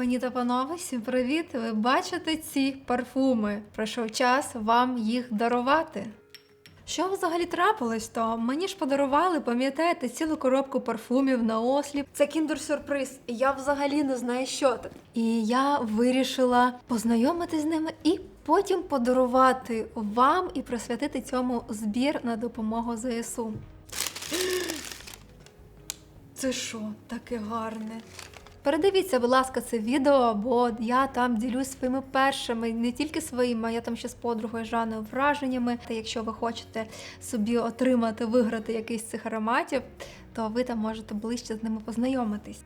Пані та панове, всім привіт! Ви бачите ці парфуми? Прийшов час вам їх дарувати. Що взагалі трапилось, то мені ж подарували, пам'ятаєте, цілу коробку парфумів на осліп. Це кіндер-сюрприз. Я взагалі не знаю, що це. І я вирішила познайомитись з ними і потім подарувати вам і присвятити цьому збір на допомогу ЗСУ. Це що, таке гарне? Передивіться, будь ласка, це відео, бо я там ділюсь своїми першими, не тільки своїми, а я там ще з подругою Жаною враженнями. Та якщо ви хочете собі отримати, виграти якийсь з цих ароматів, то ви там можете ближче з ними познайомитись.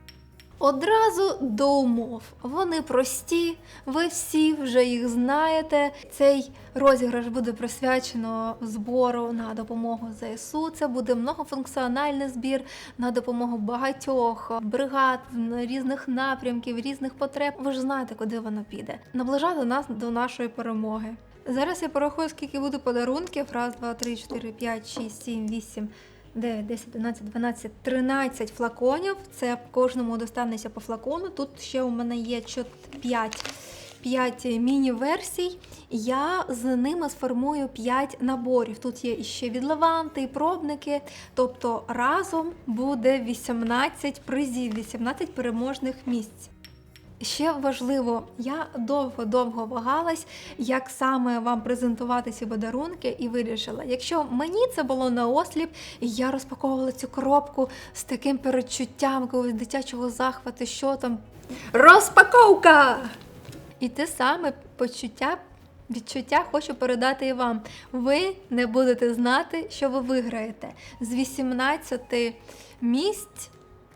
Одразу до умов. Вони прості, ви всі вже їх знаєте. Цей розіграш буде присвячено збору на допомогу ЗСУ. Це буде многофункціональний збір на допомогу багатьох бригад різних напрямків, різних потреб. Ви ж знаєте, куди воно піде. Наближати нас до нашої перемоги. Зараз я порахую, скільки буде подарунків. Раз, два, три, чотири, п'ять, шість, сім, вісім. 9, 10, 11, 12, 13 флаконів. Це кожному достанеться по флакону. Тут ще у мене є 5, 5 міні-версій. Я з ними сформую 5 наборів. Тут є ще від лаванти, і пробники. Тобто разом буде 18 призів, 18 переможних місць. Ще важливо, я довго-довго вагалась, як саме вам презентувати ці подарунки, і вирішила, якщо мені це було на осліп, і я розпаковувала цю коробку з таким передчуттям якогось дитячого захвату, що там розпаковка! І те саме почуття. Відчуття хочу передати і вам. Ви не будете знати, що ви виграєте. З 18 місць,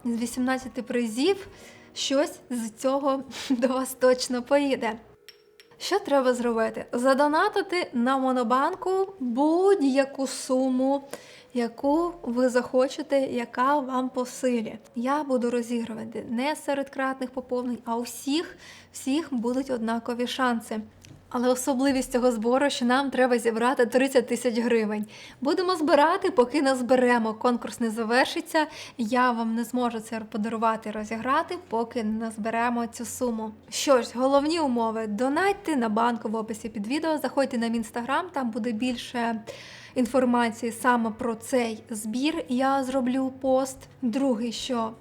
з 18 призів щось з цього до вас точно поїде. Що треба зробити? Задонатити на монобанку будь-яку суму, яку ви захочете, яка вам по силі. Я буду розігрувати не серед кратних поповнень, а у всіх, всіх будуть однакові шанси. Але особливість цього збору, що нам треба зібрати 30 тисяч гривень. Будемо збирати, поки не зберемо. Конкурс не завершиться. Я вам не зможу це подарувати, розіграти, поки не зберемо цю суму. Що ж, головні умови: донайте на банку в описі під відео. Заходьте на інстаграм, там буде більше. Інформації саме про цей збір я зроблю пост. Другий, що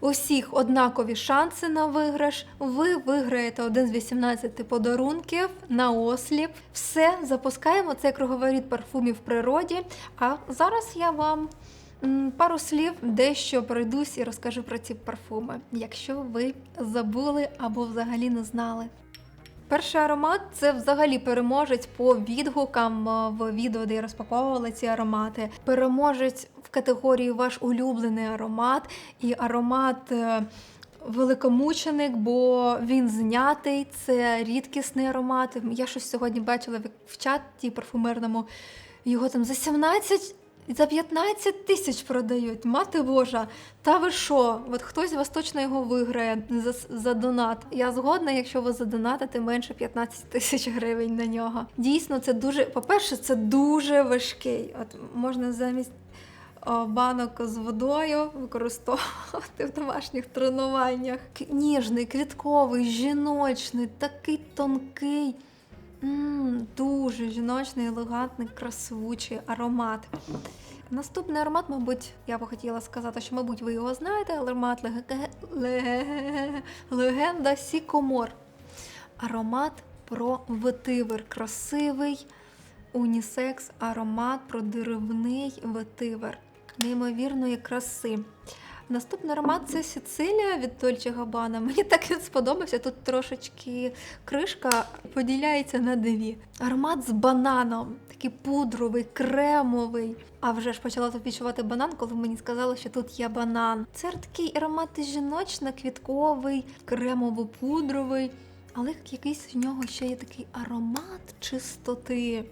у всіх однакові шанси на виграш. Ви виграєте один з 18 подарунків на осліп. Все, запускаємо цей круговоріт парфумів в природі. А зараз я вам пару слів дещо пройдусь і розкажу про ці парфуми, якщо ви забули або взагалі не знали. Перший аромат це взагалі переможець по відгукам е, в відео, де я розпаковувала ці аромати. Переможець в категорії ваш улюблений аромат і аромат. е, Великомученик, бо він знятий, це рідкісний аромат. Я щось сьогодні бачила в- чаті парфумерному. Його там за 17, за 15 тисяч продають. Мати Божа, та ви що? От хтось вас точно його виграє за, за донат. Я згодна, якщо ви задонатите менше 15 тисяч гривень на нього. Дійсно, це дуже, по-перше, це дуже важкий. От можна замість о, банок з водою використовувати в домашніх тренуваннях. Ніжний, квітковий, жіночний, такий тонкий. М дуже жіночний, елегантний, красивучий аромат. Наступний аромат, мабуть, я би хотіла сказати, що, мабуть, ви його знаєте, аромат леге- леге- легенда Сікомор. Аромат про ветивер. Красивий унісекс, аромат про деревний ветивер. Неймовірної краси. Наступний аромат це Сицилія від Dolce Gabbana. Мені так він сподобався. Тут трошечки кришка поділяється на дві. Аромат з бананом, такий пудровий, кремовий. А вже ж почала тут відчувати банан, коли мені сказали, що тут є банан. Це такий аромат жіночно-квітковий, кремово-пудровий, але якийсь в нього ще є такий аромат чистоти.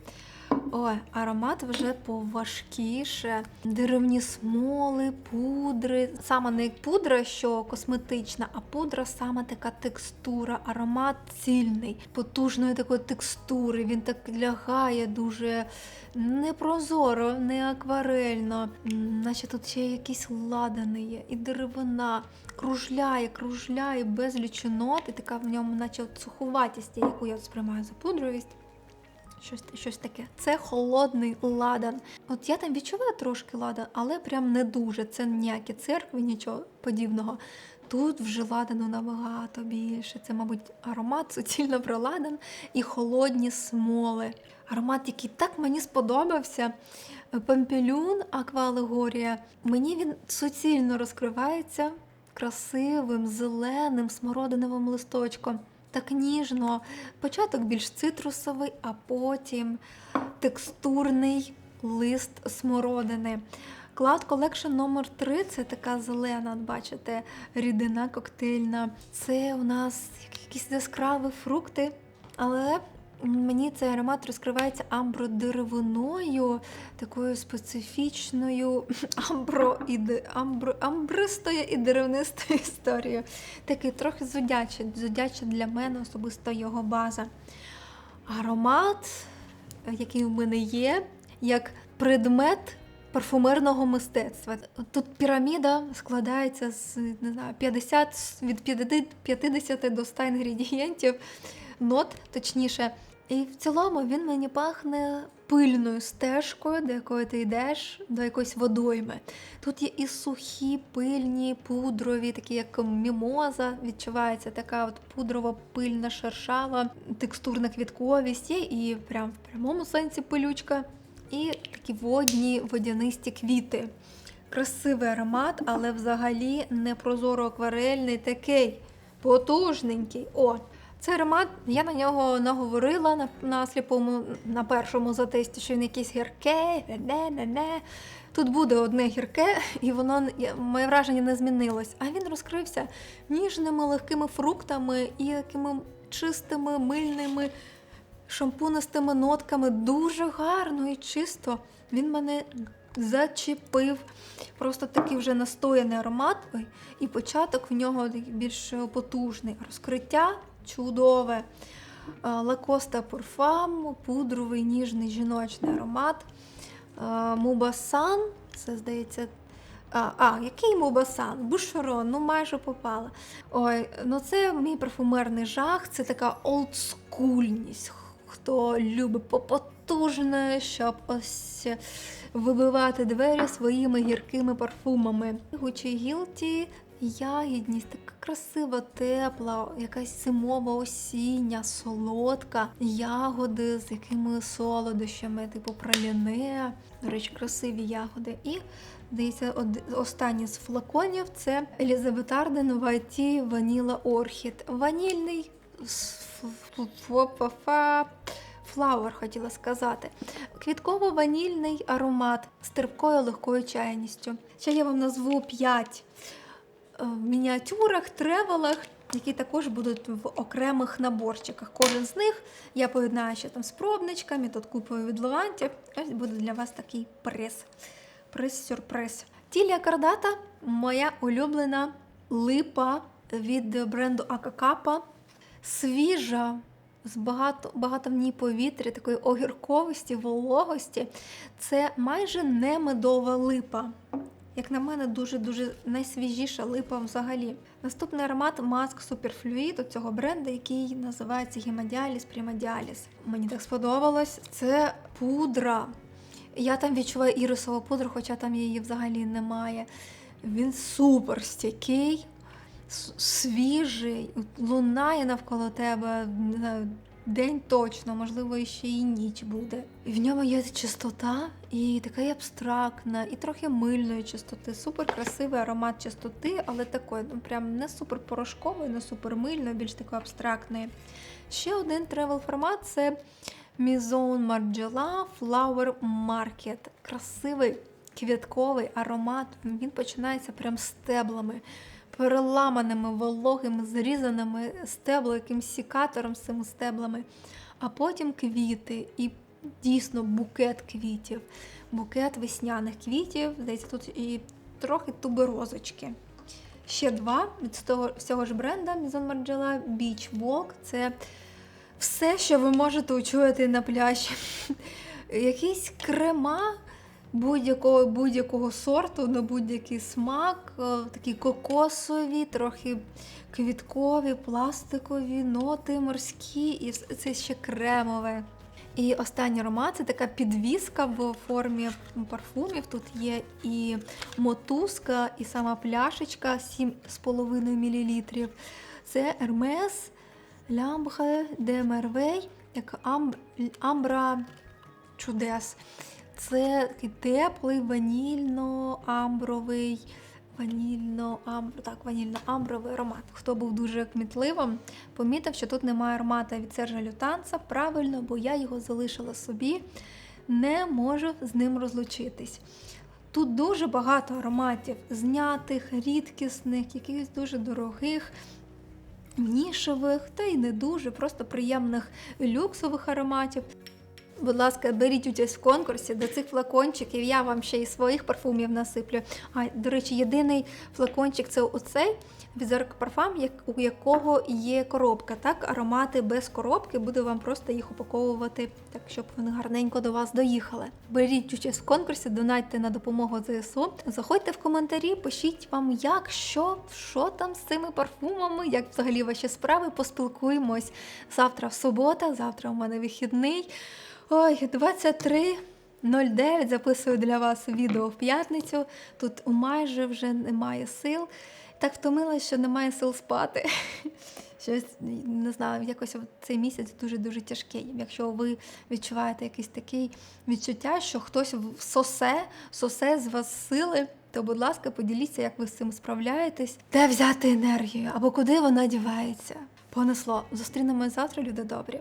Ой, аромат вже поважкіше. Деревні смоли, пудри. Саме не пудра, що косметична, а пудра саме така текстура, аромат цільний, потужної такої текстури. Він так лягає дуже непрозоро, не акварельно. Наче тут ще якісь ладани є, і деревина. Кружляє, кружляє, безліч нот, і така в ньому, наче от суховатість, яку я сприймаю за пудровість. Щось, щось таке. Це холодний ладан. От я там відчуваю трошки ладан, але прям не дуже. Це ніякі церкви, нічого подібного. Тут вже ладану набагато більше. Це, мабуть, аромат суцільно про ладан і холодні смоли. Аромат, який так мені сподобався. Пампелюн Аквалегорія. Мені він суцільно розкривається красивим, зеленим, смородиновим листочком. Так ніжно. Початок більш цитрусовий, а потім текстурний лист смородини. Cloud Collection номер 3 це така зелена, бачите, рідина коктейльна. Це у нас якісь яскраві фрукти, але мені цей аромат розкривається амбродеревиною, такою специфічною амбро і амбро, амбристою і деревнистою історією. Такий трохи зодячий, зодячий для мене особисто його база. Аромат, який у мене є, як предмет парфумерного мистецтва. Тут піраміда складається з не знаю, 50, від 50 до 100 інгредієнтів, нот, точніше. І в цілому він мені пахне пильною стежкою, до якої ти йдеш, до якоїсь водойми. Тут є і сухі, пильні, пудрові, такі як мімоза, відчувається така от пудрово-пильна, шершава, текстурна квітковість, є і прям в прямому сенсі пилючка, і такі водні водянисті квіти. Красивий аромат, але взагалі не прозоро акварельний, такий потужненький. О, цей аромат, я на нього наговорила на, на сліпому, на першому затесті, що він якийсь гірке, не-не-не. Тут буде одне гірке, і воно моє враження не змінилось. А він розкрився ніжними легкими фруктами і такими чистими, мильними, шампунистими нотками. Дуже гарно і чисто. Він мене зачепив. Просто такий вже настояний аромат, і початок в нього більш потужний. Розкриття чудове. Лакоста Парфам, пудровий ніжний жіночний аромат. Мубасан, це здається. А, а, який Мубасан? Бушерон, ну майже попала. Ой, ну це мій парфумерний жах, це така олдскульність. Хто любить попотужне, щоб ось вибивати двері своїми гіркими парфумами. Гучі Гілті, ягідність, така красива, тепла, якась зимова осіння, солодка, ягоди з якими солодощами, типу праліне. До речі, красиві ягоди. І Дивіться, останній з флаконів це Елізабет Арден Вайті Ваніла Орхід. Ванільний флауер, хотіла сказати. Квітково-ванільний аромат з терпкою легкою чайністю. Ще я вам назву 5 в мініатюрах, тревелах, які також будуть в окремих наборчиках. Кожен з них я поєднаю ще там з пробничками, тут купою від Левантів. Ось буде для вас такий приз. Приз-сюрприз. Тілія кардата моя улюблена липа від бренду Акакапа. Свіжа, з багато, багато в ній повітря, такої огірковості, вологості. Це майже не медова липа. Як на мене, дуже-дуже найсвіжіша липа взагалі. Наступний аромат Mask Superfluid у цього бренду, який називається Hemodialis Primodialis. Мені так сподобалось. Це пудра. Я там відчуваю ірисову пудру, хоча там її взагалі немає. Він супер стійкий, свіжий, лунає навколо тебе. Не знаю, День точно, можливо, ще і ніч буде. І в ньому є чистота, і така абстрактна, і трохи мильної чистоти. Супер красивий аромат чистоти, але такої, ну прям не супер порошкової, не супер мильної, більш такої абстрактної. Ще один тревел формат це Мізон Margiela Flower Market. Красивий квітковий аромат. Він починається прям з стеблами, переламаними, вологими, зрізаними стебла, якимсь сікатором з цими стеблами, а потім квіти і дійсно букет квітів, букет весняних квітів. Здається, тут і трохи туберозочки. Ще два від того, всього ж бренда Maison Margiela Beach Walk. Це все, що ви можете учуяти на пляжі. Якісь крема будь-якого будь-якого сорту на будь-який смак, е, такі кокосові, трохи квіткові, пластикові, ноти морські, і це ще кремове. І останній аромат це така підвіска в формі парфумів. Тут є і мотузка, і сама пляшечка 7,5 мл. Це Hermes Lambre de Merveille, як амбра чудес. Це теплий ванільно-амбровий, ванільно амбр, так, ванільно-амбровий аромат. Хто був дуже кмітливим, помітив, що тут немає аромата від Сержа Лютанца. Правильно, бо я його залишила собі, не можу з ним розлучитись. Тут дуже багато ароматів, знятих, рідкісних, якихось дуже дорогих, нішевих та й не дуже, просто приємних люксових ароматів. Будь ласка, беріть участь в конкурсі до цих флакончиків. Я вам ще й своїх парфумів насиплю. А до речі, єдиний флакончик це оцей Zark Parfum, як, у якого є коробка. Так, аромати без коробки, буду вам просто їх упаковувати, так щоб вони гарненько до вас доїхали. Беріть участь в конкурсі, донатьте на допомогу ЗСУ. Заходьте в коментарі, пишіть вам, як, що, що там з цими парфумами, як взагалі ваші справи. Поспілкуємось завтра в субота, завтра у мене вихідний. Ой, 23.09 записую для вас відео в п'ятницю. Тут майже вже немає сил. Так втомилась, що немає сил спати. Щось не знаю, якось цей місяць дуже-дуже тяжкий. Якщо ви відчуваєте якесь таке відчуття, що хтось сосе, сосе з вас сили, то, будь ласка, поділіться, як ви з цим справляєтесь, де взяти енергію або куди вона дівається. Понесло. Зустрінемось завтра, люди добрі.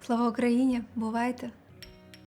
Слава Україні! Бувайте!